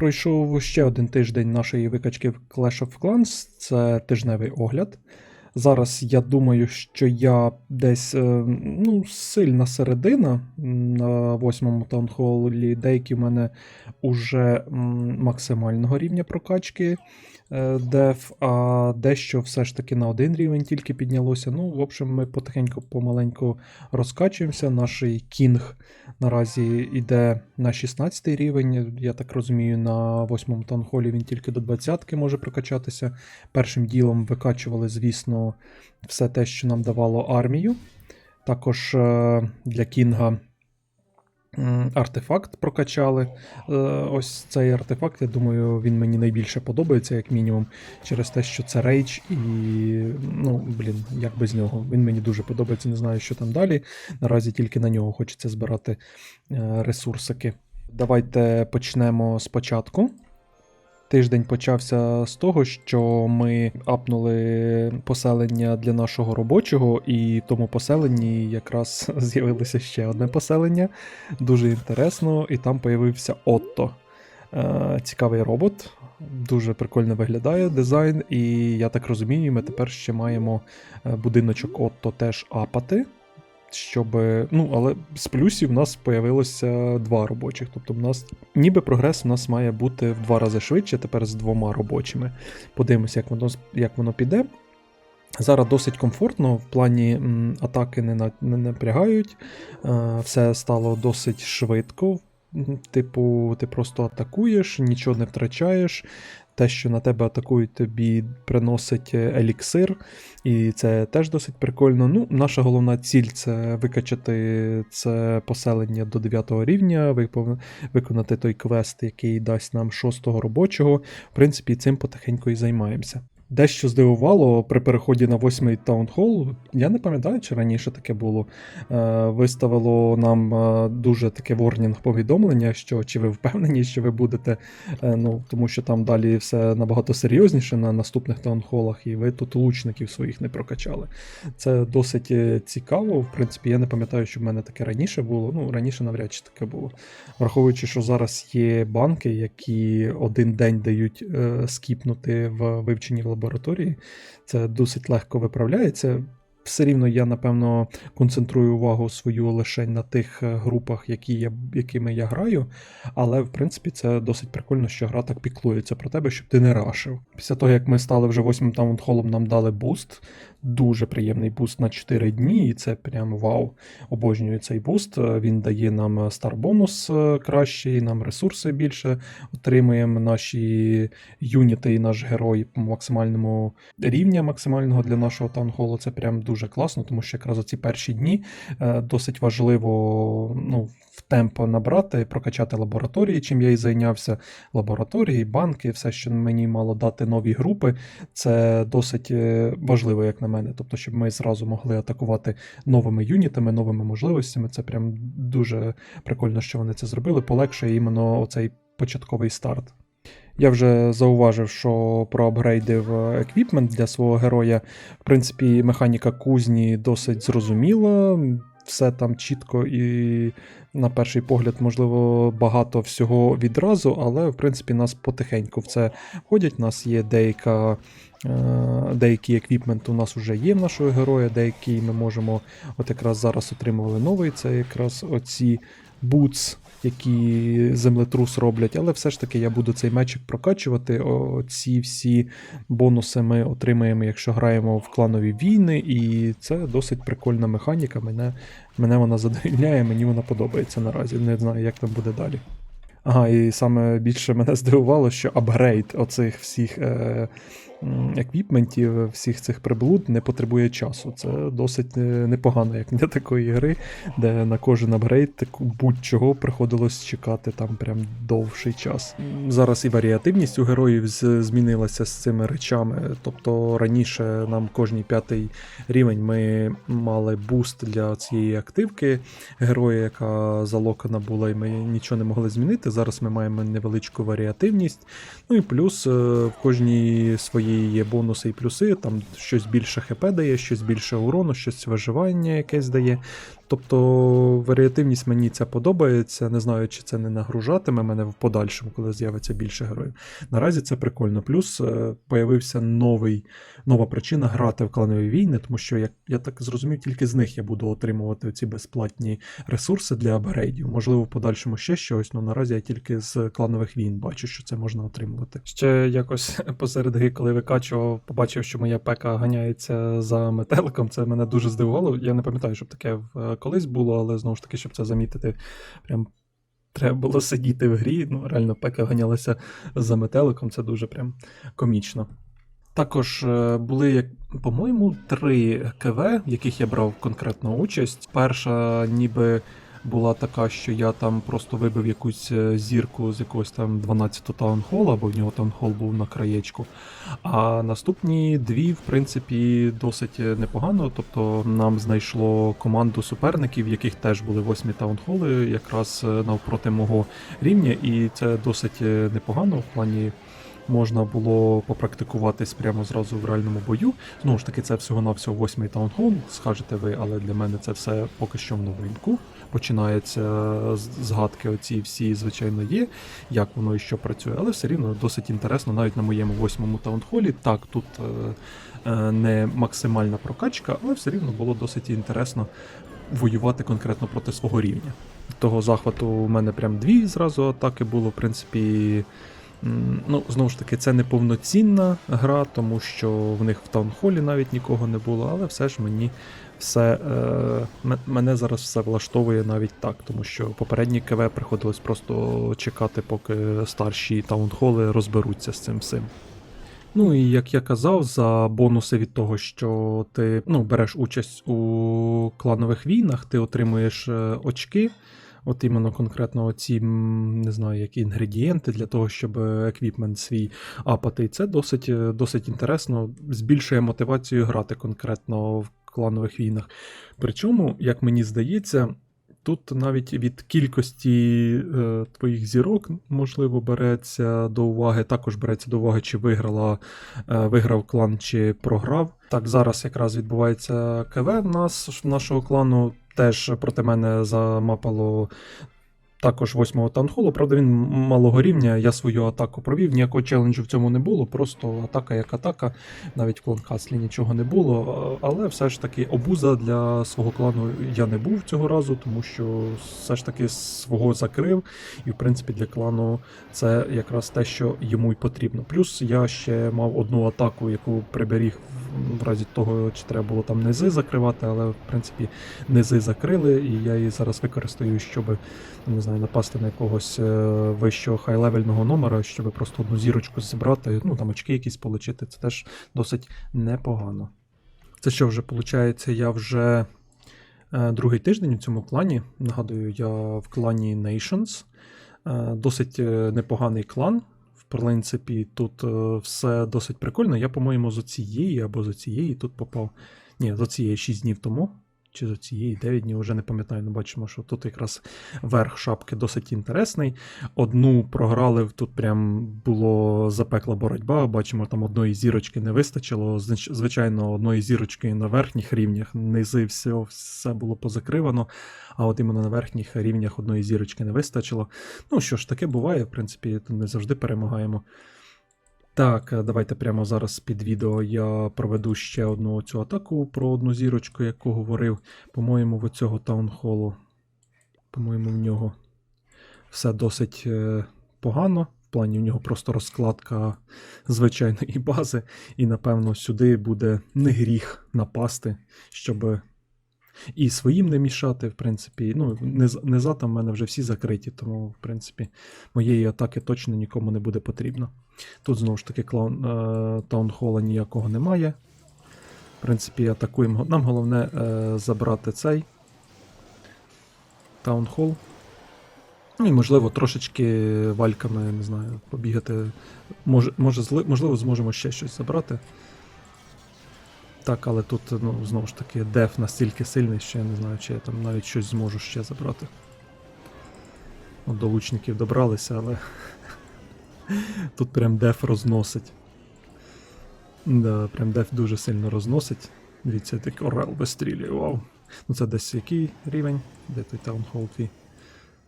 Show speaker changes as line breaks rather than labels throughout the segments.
Пройшов ще один тиждень нашої викачки в Clash of Clans, це тижневий огляд. Зараз я думаю, що я десь е, ну, сильна середина на восьмому таунхолі. Деякі в мене уже максимального рівня прокачки деф, а дещо все ж таки на один рівень тільки піднялося. Ну, в общем, ми потихеньку помаленьку розкачуємося. Наш кінг наразі йде на 16 рівень. Я так розумію, на восьмому таунхолі він тільки до 20 може прокачатися. Першим ділом викачували, звісно, все те, що нам давало армію. Також е, для Кінга артефакт прокачали. Е, Ось цей артефакт, я думаю, він мені найбільше подобається, як мінімум, через те, що це рейдж, і ну, блін, як без нього. Він мені дуже подобається, не знаю, що там далі. Наразі тільки на нього хочеться збирати е, ресурсики. Давайте почнемо спочатку. Тиждень почався з того, що ми апнули поселення для нашого робочого, і в тому поселенні якраз з'явилося ще одне поселення. Дуже інтересно, і там появився Отто. Е, Цікавий робот, дуже прикольно виглядає дизайн, і я так розумію, ми тепер ще маємо е, будиночок Отто теж апати. Щоб, ну, але з плюсів в нас появилося два робочих. Тобто, в нас ніби прогрес у нас має бути в два рази швидше, тепер з двома робочими. Подивимося, як воно, як воно піде. Зараз досить комфортно, в плані м, атаки не, на, не напрягають, е, все стало досить швидко. Типу, ти просто атакуєш, нічого не втрачаєш. Те, що на тебе атакують, тобі приносить е, еліксир, і це теж досить прикольно. Ну, наша головна ціль це викачати це поселення до 9 рівня, виконати той квест, який дасть нам 6 робочого. В принципі, цим потихеньку і займаємося. Дещо здивувало при переході на 8 таунхол. Я не пам'ятаю, чи раніше таке було. Е, виставило нам е, дуже таке ворнінг повідомлення, що чи ви впевнені, що ви будете, е, ну тому що там далі все набагато серйозніше на наступних таунхолах, і ви тут лучників своїх не прокачали. Це досить цікаво. В принципі, я не пам'ятаю, що в мене таке раніше було. Ну, раніше навряд чи таке було. Враховуючи, що зараз є банки, які один день дають е, скіпнути в вивченні в лабораторії, це досить легко виправляється. Все рівно я, напевно, концентрую увагу свою лише на тих е, групах, які я, якими я граю. Але, в принципі, це досить прикольно, що гра так піклується про тебе, щоб ти не рашив. Після того, як ми стали вже восьмим таунхолом, нам дали буст. Дуже приємний буст на 4 дні, і це прям вау. Обожнюю цей буст. Е, Він дає нам стар бонус е, кращий, нам ресурси більше отримуємо. Наші юніти і наш герой по максимальному рівня максимального для нашого таунхолу. Це прям дуже класно, тому що якраз оці перші дні е, досить важливо ну, в темп набрати, прокачати лабораторії, чим я і зайнявся. Лабораторії, банки, все, що мені мало дати нові групи. Це досить е, важливо, як на мене. Тобто, щоб ми зразу могли атакувати новими юнітами, новими можливостями. Це прям дуже прикольно, що вони це зробили. Полегшує іменно оцей початковий старт. Я вже зауважив, що проапгрейдив еквіпмент для свого героя. В принципі, механіка кузні досить зрозуміла. Все там чітко і, на перший погляд, можливо, багато всього відразу, але в принципі нас потихеньку в це входять. У нас є деяка, е, деякий еквіпмент у нас вже є в нашого героя, деякий ми можемо, от якраз зараз отримували новий, це якраз оці бутс, які землетрус роблять, але все ж таки я буду цей мечик прокачувати. О, Ці всі бонуси ми отримаємо, якщо граємо в кланові війни, і це досить прикольна механіка. Мене, мене вона задовільняє, мені вона подобається наразі. Не знаю, як там буде далі. Ага, і саме більше мене здивувало, що апгрейд оцих всіх е, еквіпментів, всіх цих приблуд не потребує часу. Це досить е, непогано, як для такої гри, де на кожен апгрейд будь-чого приходилось чекати там прям довший час. Зараз і варіативність у героїв змінилася з цими речами. Тобто раніше нам кожній п'ятий рівень ми мали буст для цієї активки героя, яка залокана була, і ми нічого не могли змінити. Зараз ми маємо невеличку варіативність. Ну і плюс е, в кожній своїй є бонуси і плюси. Там щось більше ХП дає, щось більше урону, щось виживання якесь дає. Тобто варіативність мені це подобається. Не знаю, чи це не нагружатиме мене в подальшому, коли з'явиться більше героїв. Наразі це прикольно. Плюс е, появився новий, нова причина грати в кланові війни, тому що, як я так зрозумів, тільки з них я буду отримувати ці безплатні ресурси для апгрейдів. Можливо, в подальшому ще щось, але наразі я тільки з кланових війн бачу, що це можна отримувати. Ще якось посеред гри, коли викачував, побачив, що моя пека ганяється за метеликом. Це мене дуже здивувало. Я не пам'ятаю, щоб таке в- е, колись було, але знову ж таки, щоб це замітити, прям треба було сидіти в грі. Ну, реально, пека ганялася за метеликом, це дуже прям комічно. Також е, були, по-моєму, три КВ, в яких я брав конкретну участь. Перша, ніби була така, що я там просто вибив якусь е, зірку з якогось там 12-го таунхола, бо в нього таунхол був на краєчку. А наступні дві, в принципі, досить непогано. Тобто нам знайшло команду суперників, в яких теж були восьмі таунхоли, якраз е, навпроти мого рівня, і це досить е, непогано в плані. Можна було попрактикуватись прямо зразу в реальному бою. Знову ж таки, це всього-навсього восьмий таунхол, скажете ви, але для мене це все поки що в новинку. Починається згадки оці всі, звичайно, є, як воно і що працює, але все рівно досить інтересно, навіть на моєму восьмому таунхолі. Так, тут е, е, не максимальна прокачка, але все рівно було досить інтересно воювати конкретно проти свого рівня. Того захвату у мене прям дві зразу атаки було, в принципі. Ну, знову ж таки, це не повноцінна гра, тому що в них в таунхолі навіть нікого не було, але все ж мені все е, мене зараз все влаштовує навіть так, тому що попередні КВ приходилось просто чекати, поки старші таунхоли розберуться з цим всім. Ну і як я казав, за бонуси від того, що ти ну, береш участь у кланових війнах, ти отримуєш е, очки. От іменно конкретно ці, не знаю, які інгредієнти для того, щоб еквіпмент свій апати. І це досить, е, досить інтересно, збільшує мотивацію грати конкретно в кланових війнах. Причому, як мені здається, тут навіть від кількості е, твоїх зірок, можливо, береться до уваги, також береться до уваги, чи виграла, е, виграв клан, чи програв. Так, зараз якраз відбувається КВ в нас, нашого клану. Теж проти мене замапало також восьмого таунхолу. Правда, він малого рівня. Я свою атаку провів. Ніякого челенджу в цьому не було. Просто атака як атака. Навіть в кланкаслі нічого не було. Але все ж таки обуза для свого клану я не був цього разу, тому що все ж таки свого закрив. І в принципі для клану це якраз те, що йому й потрібно. Плюс я ще мав одну атаку, яку приберіг в- разі того, чи треба було там низи закривати, але в принципі низи закрили, і я її зараз використаю, щоб не знаю, напасти на якогось е, вищого хай-левельного номера, щоб просто одну зірочку зібрати, ну там очки якісь получити. Це теж досить непогано. Це що вже виходить, я вже е, другий тиждень у цьому клані. Нагадую, я в клані Nations. Е, Досить непоганий клан. Принципі, тут е, все досить прикольно. Я, по-моєму, з оцієї або з оцієї тут попав. Ні, з оцієї 6 днів тому. Чи з оцієї 9 днів, вже не пам'ятаю, але бачимо, що тут якраз верх шапки досить інтересний. Одну програли, тут прям було запекла боротьба. Бачимо, там одної зірочки не вистачило. Звичайно, одної зірочки на верхніх рівнях, низи все, все було позакривано, а от іменно на верхніх рівнях одної зірочки не вистачило. Ну що ж, таке буває, в принципі, не завжди перемагаємо. Так, е, давайте прямо зараз під відео я проведу ще одну цю атаку про одну зірочку, яку говорив. По-моєму, в цього таунхолу. По-моєму, в нього все досить е, погано. В плані в нього просто розкладка звичайної бази. І, напевно, сюди буде не гріх напасти, щоб і своїм не мішати, в принципі. Ну, низ- низа там в мене вже всі закриті, тому, в принципі, моєї атаки точно нікому не буде потрібно. Тут знову ж таки клаун, е, таунхола ніякого немає. В принципі, атакуємо. Нам головне е, забрати цей таунхол. Ну і можливо трошечки вальками, не знаю, побігати. Може, може, можливо, зможемо ще щось забрати. Так, але тут, ну, знову ж таки, деф настільки сильний, що я не знаю, чи я там навіть щось зможу ще забрати. От до лучників добралися, але тут прям деф розносить. Да, прям деф дуже сильно розносить. Дивіться, так орел вистрілює, вау. Ну це десь який рівень? Де той таунхол твій?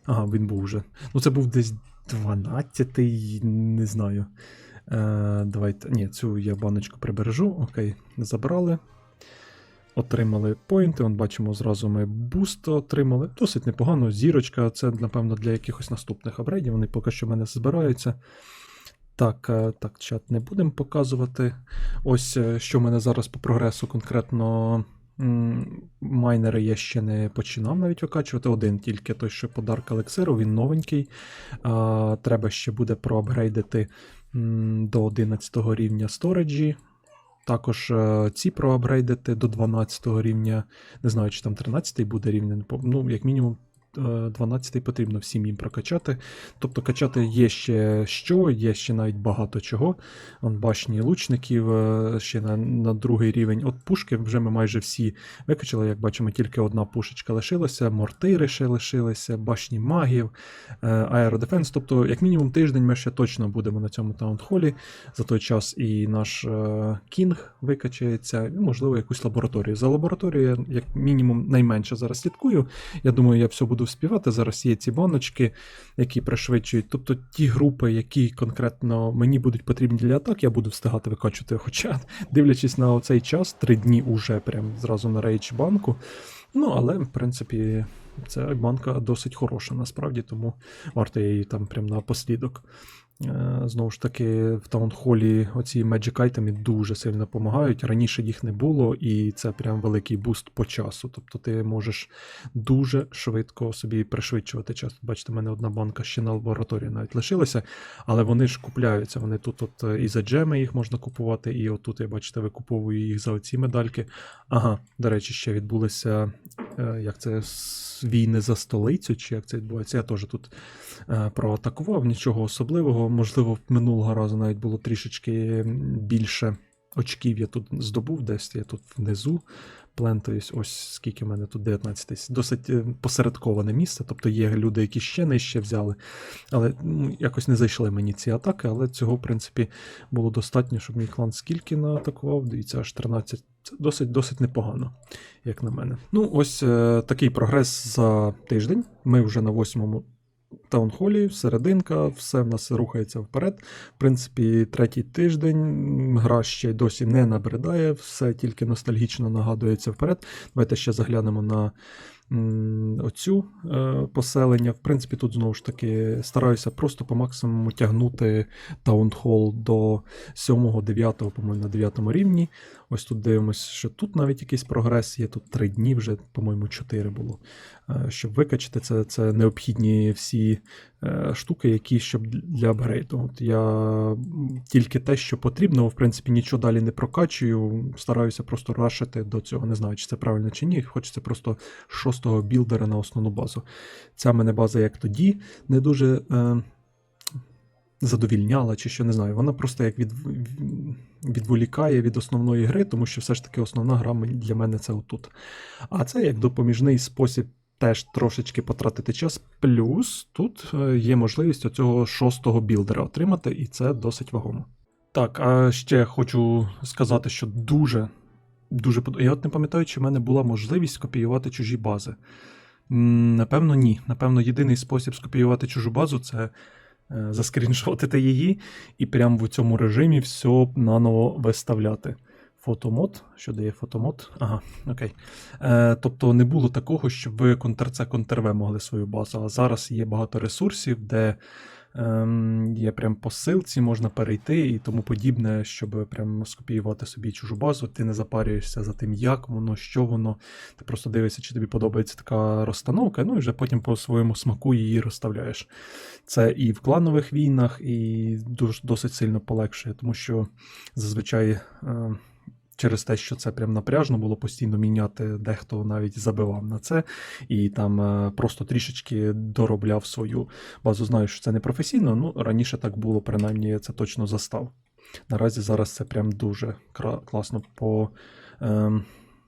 Ага, він був вже. Ну це був десь 12-й, не знаю. Е, давайте. Ні, цю я баночку прибережу. Окей, забрали. Отримали поінти. Вон бачимо, зразу ми буст отримали. Досить непогано. Зірочка, це, напевно, для якихось наступних апгрейдів. Вони поки що в мене збираються. Так, е, так, чат не будемо показувати. Ось е, що в мене зараз по прогресу конкретно. Майнери я ще не починав навіть викачувати. Один тільки той, що подарка елексиру, він новенький. А, треба ще буде проапгрейдити до 11 рівня сториджі. Також е, ці проапгрейдити до 12 рівня. Не знаю, чи там 13 буде рівень. Ну, як мінімум, 12 потрібно всім їм прокачати. Тобто качати є ще що, є ще навіть багато чого. Вон башні лучників е, ще на, на другий рівень. От пушки вже ми майже всі викачали. Як бачимо, тільки одна пушечка лишилася, мортири ще лишилися, башні магів, е, аеродефенс. Тобто, як мінімум, тиждень ми ще точно будемо на цьому таунхолі. За той час і наш е, кінг викачається, і, можливо, якусь лабораторію. За лабораторію я як мінімум найменше зараз слідкую. Я думаю, я все буду вспівати. Зараз є ці баночки, які пришвидшують. Тобто ті групи, які конкретно мені будуть потрібні для атак, я буду встигати викачувати. Хоча, дивлячись на цей час, три дні уже прям зразу на рейдж банку. Ну, але, в принципі, ця банка досить хороша насправді, тому варто її там прям напослідок. Е, Знову ж таки, в таунхолі оці Magic Item дуже сильно допомагають. Раніше їх не було, і це прям великий буст по часу. Тобто ти можеш дуже швидко собі пришвидшувати час. Бачите, в мене одна банка ще на лабораторії навіть лишилася, але вони ж купляються. Вони тут от е, і за джеми їх можна купувати, і отут, я бачите, викуповую їх за оці медальки. Ага, до речі, ще відбулися е, як це війни за столицю, чи як це відбувається. Я теж тут проатакував, нічого особливого. Можливо, минулого разу навіть було трішечки більше очків я тут здобув, десь я тут внизу плентаюсь. Ось скільки в мене тут 19 тисяч. Досить е, посередковане місце. Тобто є люди, які ще нижче взяли. Але ну, якось не зайшли мені ці атаки, але цього, в принципі, було достатньо, щоб мій клан скільки наатакував. Дивіться, аж 13. Це досить досить непогано, як на мене. Ну, ось е, такий прогрес за тиждень. Ми вже на восьмому таунхолі, серединка, все в нас рухається вперед. В принципі, третій тиждень гра ще досі не набридає, все тільки ностальгічно нагадується вперед. Давайте ще заглянемо на оцю е, поселення. В принципі, тут знову ж таки стараюся просто по максимуму тягнути таунхол до 7-9, по-моєму, на 9 рівні. Ось тут дивимося, що тут навіть якийсь прогрес є. Тут 3 дні вже, по-моєму, 4 було. Е, Щоб викачати, це, це необхідні всі штуки, які щоб для апгрейду. От я тільки те, що потрібно, в принципі, нічого далі не прокачую. Стараюся просто рашити до цього. Не знаю, чи це правильно чи ні. Хочеться просто шостого білдера на основну базу. Ця мене база як тоді не дуже. Е, Задовільняла, чи що не знаю. Вона просто як від, відволікає від основної гри, тому що все ж таки основна гра для мене це отут. А це як допоміжний спосіб теж трошечки потратити час. Плюс тут е, є можливість оцього шостого білдера отримати, і це досить вагомо. Так, а ще хочу сказати, що дуже, дуже Я от не пам'ятаю, чи в мене була можливість копіювати чужі бази. Напевно, ні. Напевно, єдиний спосіб скопіювати чужу базу це е, заскріншотити її і прямо в цьому режимі все наново виставляти. Фотомод, що дає фотомод? Ага, окей. Е, тобто не було такого, щоб ви Ctrl-C, Ctrl-V могли свою базу. А зараз є багато ресурсів, де ем, є прям посилці, можна перейти і тому подібне, щоб прям скопіювати собі чужу базу. Ти не запарюєшся за тим, як воно, що воно. Ти просто дивишся, чи тобі подобається така розстановка, ну і вже потім по своєму смаку її розставляєш. Це і в кланових війнах, і досить сильно полегшує, тому що зазвичай. Е, Через те, що це прям напряжно було постійно міняти, дехто навіть забивав на це і там е, просто трішечки доробляв свою базу. Знаю, що це не професійно, ну раніше так було, принаймні це точно застав. Наразі зараз це прям дуже класно по, ем,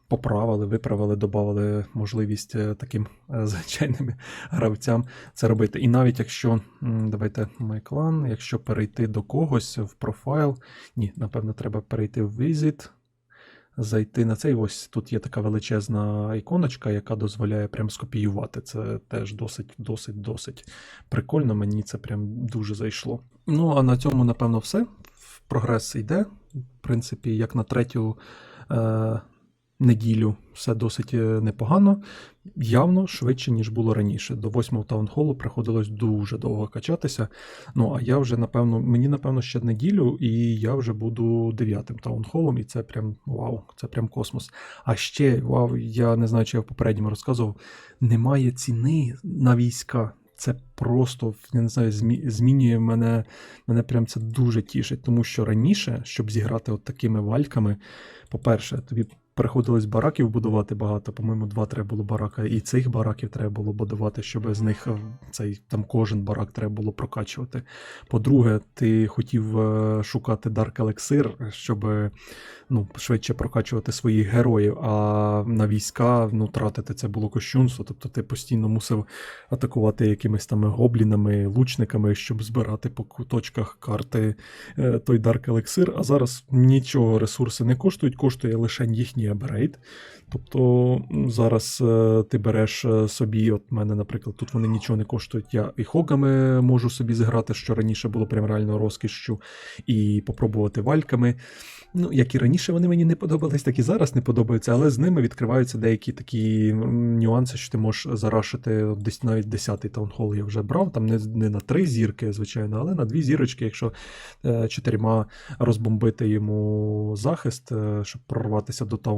поправили, виправили, додали можливість е, таким е, звичайним гравцям це робити. І навіть якщо давайте MyClan, якщо перейти до когось в профайл, ні, напевно, треба перейти в Visit. Зайти на цей. Ось тут є така величезна іконочка, яка дозволяє прям скопіювати. Це теж досить, досить, досить прикольно. Мені це прям дуже зайшло. Ну а на цьому, напевно, все. Прогрес йде. В принципі, як на третю. Неділю все досить е, непогано, явно швидше, ніж було раніше. До восьмого таунхолу приходилось дуже довго качатися. Ну а я вже, напевно, мені, напевно, ще неділю, і я вже буду дев'ятим таунхолом, і це прям вау, це прям космос. А ще, вау, я не знаю, чи я в попередньому розказував, немає ціни на війська. Це просто я не знаю, змінює мене. Мене прям це дуже тішить, тому що раніше, щоб зіграти от такими вальками, по-перше, тобі приходилось бараків будувати багато. По-моєму, два треба було барака, і цих бараків треба було будувати, щоб з них е, цей там кожен барак треба було прокачувати. По-друге, ти хотів е, шукати Dark Elixir, щоб ну, швидше прокачувати своїх героїв, а на війська ну, тратити це було кощунство. Тобто ти постійно мусив атакувати якимись там гоблінами, лучниками, щоб збирати по куточках карти е, той Dark Elixir. А зараз нічого ресурси не коштують, коштує лише їхній апгрейд. Тобто зараз е, ти береш е, собі, от мене, наприклад, тут вони нічого не коштують. Я і хогами можу собі зіграти, що раніше було прям реально розкішшю, і попробувати вальками. Ну, як і раніше вони мені не подобались, так і зараз не подобаються, але з ними відкриваються деякі такі нюанси, що ти можеш зарашити десь навіть 10-й таунхол я вже брав, там не, не на три зірки, звичайно, але на дві зірочки, якщо е, чотирма розбомбити йому захист, щоб прорватися до таунхолу,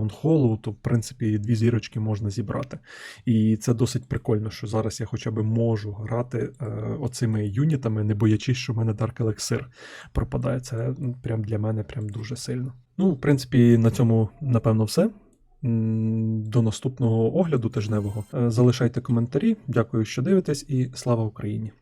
то в принципі дві зірочки можна зібрати. І це досить прикольно, що зараз я хоча б можу грати е, оцими юнітами, не боячись, що в мене Dark Elixir пропадає. Це прям для мене прям дуже сильно. Ну, в принципі, на цьому напевно все. До наступного огляду тижневого. Е, Залишайте коментарі. Дякую, що дивитесь, і слава Україні!